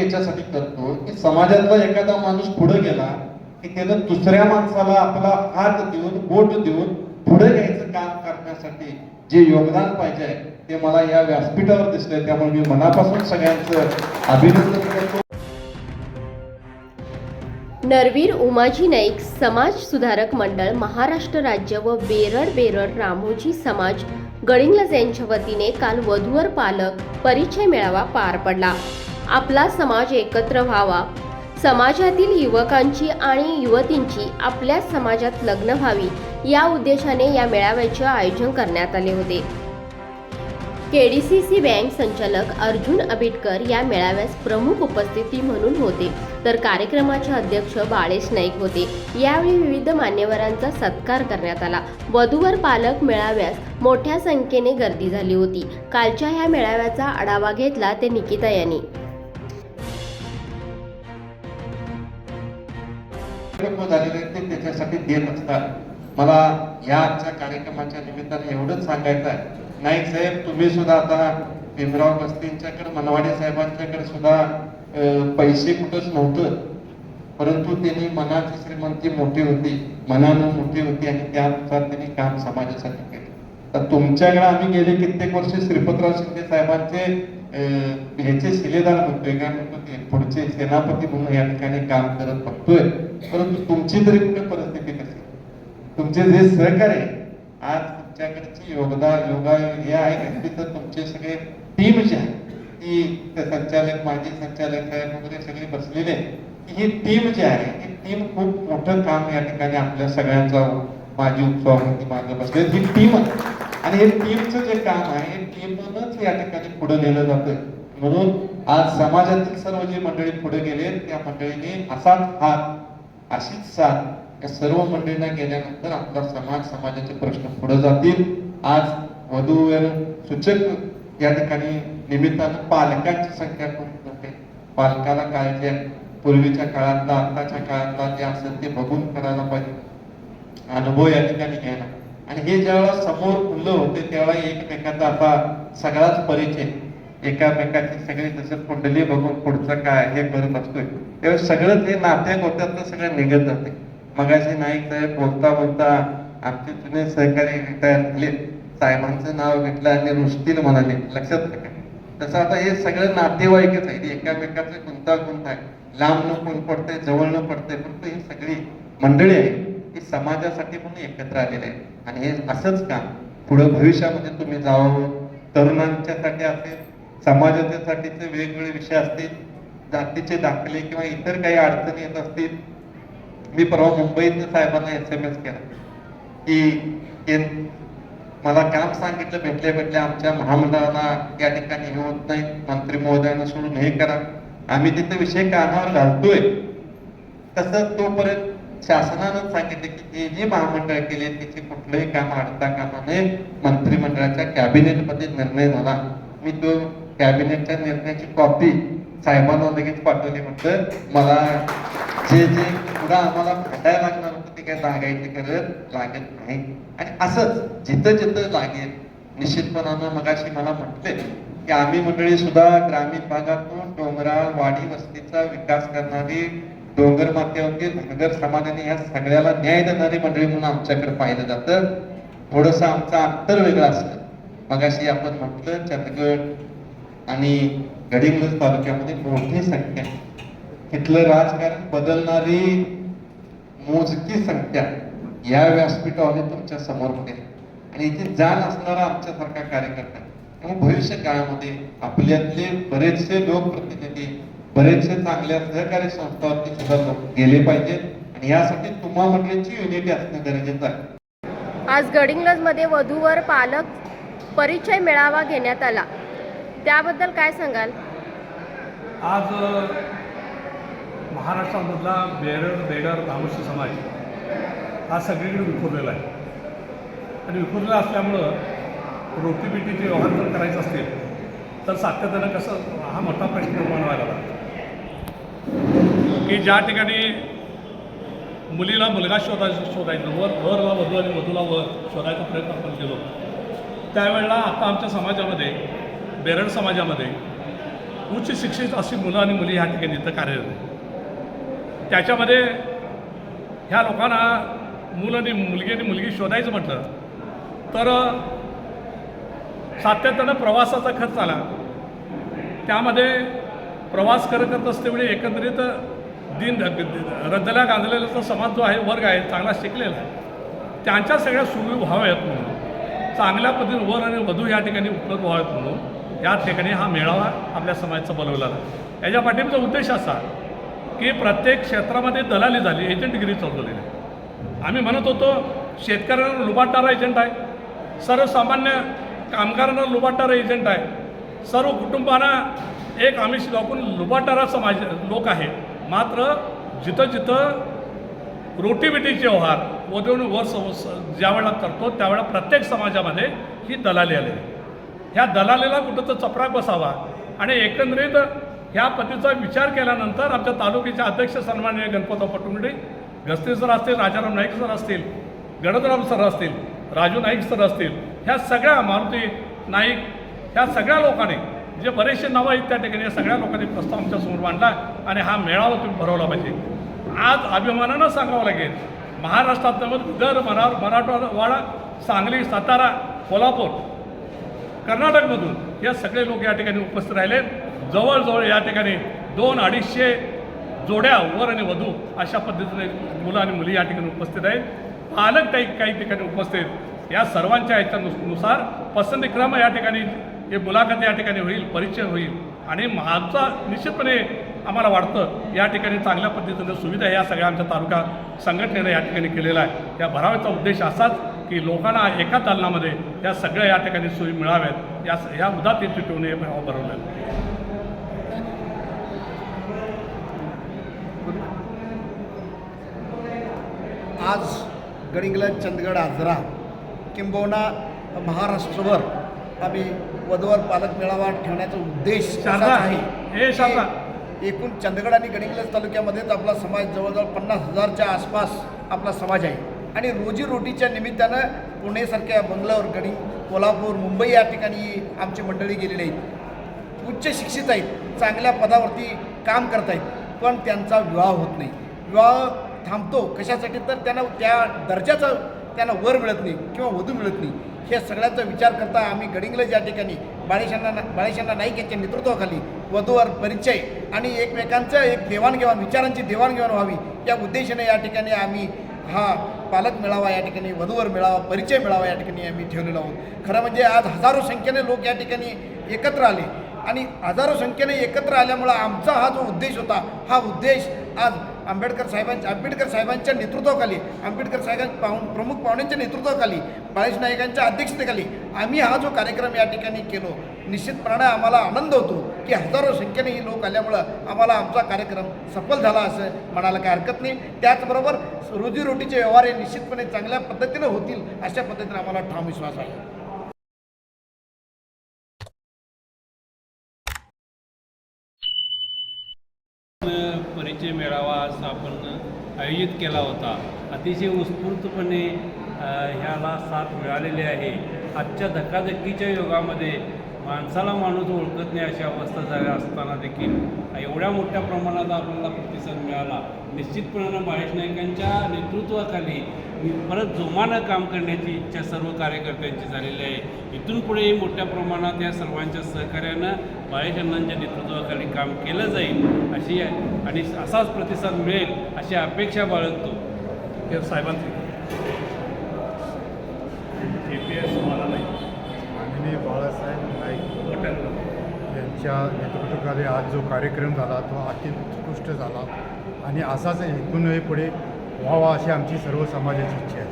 याच्यासाठी करतो की समाजातला एखादा माणूस पुढे गेला की त्यानं दुसऱ्या माणसाला आपला हात देऊन बोट देऊन पुढे घ्यायचं काम करण्यासाठी जे योगदान पाहिजे ते मला या व्यासपीठावर दिसलंय त्यामुळे मी मनापासून सगळ्यांचं अभिनंदन करतो. नरवीर उमाजी नाईक समाज सुधारक मंडळ महाराष्ट्र राज्य व बेरड बेरड रामोजी समाज गडिंगलज यांच्या वतीने काल वधूवर पालक परिचय मेळावा पार पडला. आपला समाज एकत्र व्हावा. समाजातील युवकांची आणि युवतींची आपल्या समाजात लग्न व्हावी या उद्देशाने या मेळाव्याचे आयोजन करण्यात आले होते. केडीसीसी बँक संचालक अर्जुन अबिटकर या मेळाव्यास प्रमुख उपस्थिती म्हणून होते. तर कार्यक्रमाचे अध्यक्ष बाळेश नाईक होते. यावेळी विविध मान्यवरांचा सत्कार करण्यात आला. वधूवर पालक मेळाव्यास मोठ्या संख्येने गर्दी झाली होती. कालच्या ह्या मेळाव्याचा आढावा घेतला ते निकिता यांनी. कार्यक्रम झालेले आहेत ते त्याच्यासाठी देत असतात. मला या आजच्या कार्यक्रमाच्या निमित्ताने एवढंच सांगायचं आहे. नाईक साहेब तुम्ही सुद्धा आता भीमराव बस्तींच्याकडे मनवाडे साहेबांच्याकडे सुद्धा पैसे कुठंच नव्हतं. परंतु त्यांनी मनाची श्रीमंती मोठी होती मनानं मोठी होती आणि त्यानुसार त्यांनी काम समाजासाठी केलं. तर तुमच्याकडे आम्ही गेले कित्येक वर्ष श्रीपतराव शिंदे साहेबांचे ह्याचे शिलेदार म्हणतोय काय म्हणतो ते पुढचे सेनापती म्हणून या ठिकाणी काम करत बघतोय परंतु तुमची तरी कुठे परिस्थिती कशी तुमचे जे सहकार्य आज तुमच्याकडची योगदान योगा हे आहे का तर तुमचे सगळे टीम जी आहे ती संचालक माजी संचालक साहेब वगैरे सगळे बसलेले ही टीम जी आहे ही टीम खूप मोठं काम या ठिकाणी आपल्या सगळ्यांचा माझी उपसभापती मागे बसले. ही टीम आहे आणि हे टीमचं जे काम आहे हे टीमनंच या ठिकाणी पुढे नेलं जातं म्हणून आज समाजातील सर्व जी मंडळी पुढे गेले त्या मंडळीने असाच हात अशीच साथ या सर्व मंडळींना गेल्यानंतर आपला समाज समाजाचे प्रश्न पुढे जातील. आज वधूवर सूचक या ठिकाणी निमित्तानं पालकांची संख्या खूप जाते पालकाला काय जे पूर्वीच्या काळातला आताच्या काळातला जे असेल ते बघून करायला पाहिजे. अनुभव या ठिकाणी घ्यायला. आणि हे ज्यावेळेला समोर खुल्लं होते त्यावेळेला एकमेकाचा आता सगळाच परिचय. एकामेकाची सगळी जसं कुंडली बघून पुढचं काय हे करत असतोय. त्यावेळेस सगळं नाते नात्या गोत्यातलं सगळं निघत जाते. मगाशी नाईक साहेब बोलता बोलता आमचे जुने सहकारी रिटायर झाले. साहेबांचं नाव घेतलं आणि रुसतील म्हणाले लक्षात का तसं आता हे सगळं नातेवाईकच आहे एकामेकाचं गुंतागुंत आहे. लांब न कोण पडते जवळ न पडते फक्त ही सगळी मंडळी आहे की समाजासाठी म्हणून एकत्र आलेले आहे आणि हे असंच काम पुढं भविष्यामध्ये तुम्ही जावं तरुणांच्यासाठी असेल समाजाच्यासाठीचे वेगवेगळे विषय असतील जातीचे दाखले किंवा इतर काही अडचणी येत असतील. मी परवा मुंबईत साहेबांना एस एम एस केला. की मला काम सांगितलं भेटले भेटले आमच्या महामंडळाला या ठिकाणी हे होत नाही मंत्री महोदयांना सोडून हे करा. आम्ही तिथे विषय कानावर घालतोय. तसं तोपर्यंत शासनानं सांगितले की जे जे महामंडळ केले त्याचे कुठलंही काम अडता कामा नये. मंत्रिमंडळाच्या कॅबिनेटमध्ये निर्णय झाला. मी तो कॅबिनेटच्या निर्णयाची कॉपी साहेबांना लगेच पाठवली. म्हटलं मला जे जे पुढं आम्हाला भेटायला लागणार होतं ते काय लागायची गरज लागत नाही. आणि असंच जिथं जिथं लागेल निश्चितपणानं मगाशी मला म्हटले की आम्ही मंडळी सुद्धा ग्रामीण भागातून डोंगराळ वाडी वस्तीचा विकास करणारी डोंगर माथ्यावरती धनगर समाजाने या सगळ्याला न्याय देणारी मंडळी म्हणून आमच्याकडे पाहिलं जातं. थोडस आमचं अंतर वेगळं असतं. मगाशी आपण म्हटलं चंदगड आणि गडिंग्लज तालुक्यामध्ये मोठी संख्या. तिथलं राजकारण बदलणारी मोजकी संख्या या व्यासपीठामध्ये तुमच्यासमोर होते. आणि इथे जाण असणारा आमच्यासारखा कार्यकर्ता. त्यामुळे भविष्य काळामध्ये आपल्यातले बरेचसे लोकप्रतिनिधी बरेचसे चांगल्या सहकारी संस्थावरती सुद्धा लोक गेले पाहिजेत आणि यासाठी तुम्हा मंडळींची युनिटी असणं गरजेचं आहे. आज गडिंग्लजमध्ये वधूवर पालक परिचय मेळावा घेण्यात आला. त्याबद्दल काय सांगाल? आज महाराष्ट्रामधला बेरड बेडर रामोशी समाज हा सगळीकडे विखुरलेला आहे. आणि विखुरलेला असल्यामुळं रोटीबिटीचे व्यवहार जर करायचे असतील तर सातत्यानं कसं हा मोठा प्रश्न निर्माण व्हायला लागला. की ज्या ठिकाणी मुलीला मुलगा शोधायचं शोधायचं वर वरला वधू आणि वधूला वर शोधायचा प्रयत्न आपण केलो. त्यावेळेला आता आमच्या समाजामध्ये बेरड समाजामध्ये उच्च शिक्षित अशी मुलं आणि मुली ह्या ठिकाणी इथं कार्यरत आहेत. त्याच्यामध्ये ह्या लोकांना मुलं आणि मुलगी आणि मुलगी शोधायचं म्हटलं तर सातत्यानं प्रवासाचा खर्च आला. त्यामध्ये प्रवास करत करत असतेवेळी एकंदरीत दिन रद्दला गांजलेला समाज जो आहे वर्ग आहे चांगला शिकलेला आहे. त्यांच्या सगळ्या सुविधा व्हाव्यात म्हणून चांगल्या पद्धतीने वर आणि वधू या ठिकाणी उपलब्ध व्हाव्यात म्हणून या ठिकाणी हा मेळावा आपल्या समाजाचा बनवला आहे याच्या पाठीमागचा उद्देश असा की प्रत्येक क्षेत्रामध्ये दलाली झाली एजंटगिरी चालवलेली आहे आम्ही म्हणत होतो शेतकऱ्यांना लुबाडणारा एजंट आहे सर्वसामान्य कामगारांना लुबाडणारा एजंट आहे सर्व कुटुंबांना एक आमिष दाखवून लुबाडणारा समाज लोक आहे मात्र जिथं जिथं रोटीबिटीचे व्यवहार वधवून वर सम ज्यावेळेला करतो त्यावेळेला प्रत्येक समाजामध्ये ही दलाली आलेली ह्या दलालीला कुठं तर चपराक बसावा आणि एकंदरीत ह्या पद्धतीचा विचार केल्यानंतर आमच्या तालुक्याचे अध्यक्ष सन्माननीय गणपतराव पटुंगडे गस्ती सर असतील राजाराम नाईक सर असतील गणतराम सर असतील राजू नाईक सर असतील ह्या सगळ्या मारुती नाईक ह्या सगळ्या लोकांनी जे बरेचसे नावं आहेत त्या ठिकाणी या सगळ्या लोकांनी प्रस्ताव आमच्यासमोर मांडला आणि हा मेळावा तुम्ही भरवला पाहिजे. आज अभिमानानं सांगावं लागेल महाराष्ट्रात नव्हे मरा मराठवाडा सांगली सातारा कोल्हापूर कर्नाटकमधून या सगळे लोक या ठिकाणी उपस्थित राहिले. जवळजवळ या ठिकाणी दोन अडीचशे जोड्या वर आणि वधू अशा पद्धतीने मुलं आणि मुली या ठिकाणी उपस्थित आहेत. पालक काही काही ठिकाणी उपस्थित. या सर्वांच्या ह्याच्यानुसार पसंतीक्रम या ठिकाणी हे मुलाखत या ठिकाणी होईल परिचय होईल. आणि आमचा निश्चितपणे आम्हाला वाटतं या ठिकाणी चांगल्या पद्धतीनं सुविधा या सगळ्या आमच्या तालुका संघटनेनं या ठिकाणी केलेला आहे या भरावाचा उद्देश असाच की लोकांना एका दालनामध्ये या सगळ्या या ठिकाणी सोयी मिळाव्यात. या या उदात येथे ठेवून हे भराव भरवलं आज गडिंग्लज चंदगड आजरा किंबहुना महाराष्ट्रभर आम्ही वधूवर पालक मेळावा ठेवण्याचा उद्देश आहे. हे एकूण चंदगड आणि गडिंग्लज तालुक्यामध्येच आपला समाज जवळजवळ पन्नास हजारच्या आसपास आपला समाज आहे. आणि रोजीरोटीच्या निमित्तानं पुणेसारख्या बंगलोर गडी कोल्हापूर मुंबई या ठिकाणी आमची मंडळी गेलेली आहेत. उच्च शिक्षित आहेत चांगल्या पदावरती काम करत आहेत पण त्यांचा विवाह होत नाही. विवाह थांबतो कशासाठी? तर त्यांना त्या दर्जाचा त्यांना वर मिळत नाही किंवा वधू मिळत नाही. हे सगळ्याचा विचार करता आम्ही गडिंगला ज्या ठिकाणी बाळेशांना बाळेशांना नाईक यांच्या नेतृत्वाखाली वधूवर परिचय आणि एकमेकांचं एक देवाणघेवाण विचारांची देवाणघेवाण व्हावी या उद्देशाने या ठिकाणी आम्ही हा पालक मिळावा या ठिकाणी वधूवर मिळावा परिचय मिळावा या ठिकाणी आम्ही ठेवलेलो आहोत. खरं म्हणजे आज हजारो संख्येने लोक या ठिकाणी एकत्र आले आणि हजारो संख्येने एकत्र आल्यामुळं आमचा हा जो उद्देश होता हा उद्देश आज आंबेडकर साहेबांच्या आंबेडकर साहेबांच्या नेतृत्वाखाली आंबेडकर साहेबांच्या पाहून प्रमुख पाहुण्यांच्या नेतृत्वाखाली बाळेश नाईकांच्या अध्यक्षतेखाली आम्ही हा जो कार्यक्रम या ठिकाणी केलो. निश्चितपणाने आम्हाला आनंद होतो की हजारो संख्येने ही लोक आल्यामुळं आम्हाला आमचा कार्यक्रम सफल झाला असं म्हणायला काही हरकत नाही. त्याचबरोबर रोजीरोटीचे व्यवहार हे निश्चितपणे चांगल्या पद्धतीनं होतील अशा पद्धतीने आम्हाला ठाम विश्वास आहे. परिचय मेळावा आज आपण आयोजित केला होता. अतिशय उत्स्फूर्तपणे ह्याला साथ मिळालेली आहे. आजच्या धकाधकीच्या युगामध्ये माणसाला माणूस ओळखत नाही अशी अवस्था झाली असताना देखील. एवढ्या मोठ्या प्रमाणात आपल्याला प्रतिसाद मिळाला. निश्चितपणानं महेश नाईकांच्या नेतृत्वाखाली मी परत जोमानं काम करण्याची इच्छा सर्व कार्यकर्त्यांची झालेली आहे. इथून पुढेही मोठ्या प्रमाणात या सर्वांच्या सहकार्यानं अण्णांच्या नेतृत्वाखाली काम केलं जाईल अशी आणि असाच प्रतिसाद मिळेल अशी अपेक्षा बाळगतो. हे साहेबांचे. ए पी एस मला नाही. माननीय बाळासाहेब नाईक मोठ्यानं. यांच्या नेतृत्वाखाली आज जो कार्यक्रम झाला तो अति उत्कृष्ट झाला आणि असाच इथूनही पुढे व्हावा अशी आमची सर्व समाजाची इच्छा आहे.